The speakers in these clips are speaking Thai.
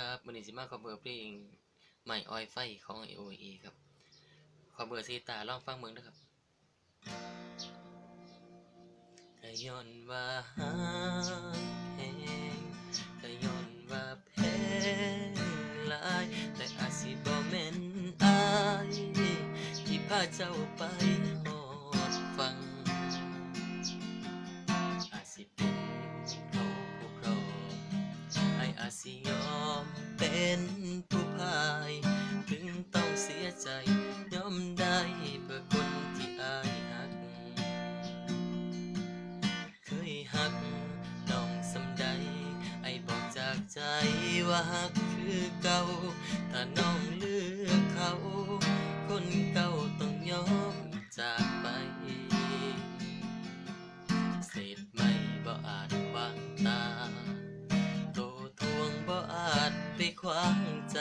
ครับวันนี้สิมาขอเบอร์เพลงใหม่ออยไฟของ AOA ครับขอเบอร์ซีตาลองฟังเมืองนะครับก็ย้อนว่าฮักแพงก็ย้อนว่าแพงหลาย แต่อาจสิบ่แม่นอาย ที่พาเจ้าไป เป็นผู้พาย ถึงต้องเสียใจยอมได้เพื่อคนที่อายหัก เคยหักน้องสำใด ไอบอกจากใจว่าหักคือเก่าถ้าน้อง ขวางใจ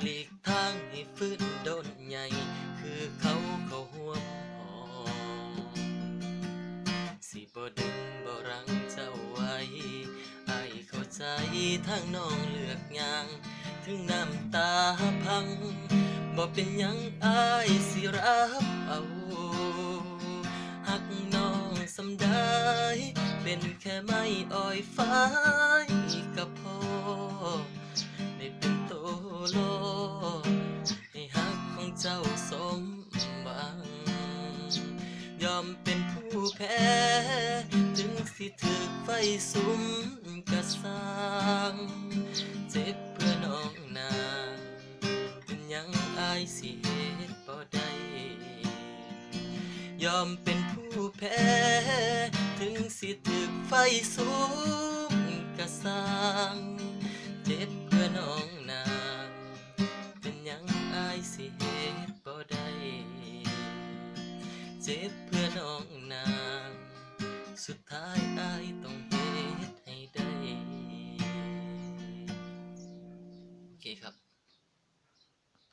หลีกทางให้ฟื้นโดนใหญ่ คือเขาเขาห่วงหอสิบ่ดึงบ่รังเจ้าไว้อายเข้าใจทางน้องเลือกยาง ถึงน้ำตาพังบ่เป็นยังอายสิรับเอาหักน้องสำได้เป็นแค่ไม้อ้อยฟ้ายกับพ่อ เป็นโตโล ให้หักของเจ้าสมหวัง ยอมเป็นผู้แพ้ ถึงสิถึกไฟสุมกระสร้างเจ็บเพื่อน้องนางเป็นยังอายสิเหตุบ่ได้ยอมเป็นผู้แพ้ ถึงสิถึกไฟสูงกระสร้างเจ็บ น้องนางเป็นยังอายสิเหตุบ่ได้เจ็บเพื่อน้องนาง สุดท้ายอายต้องเหตุให้ได้ โอเคครับ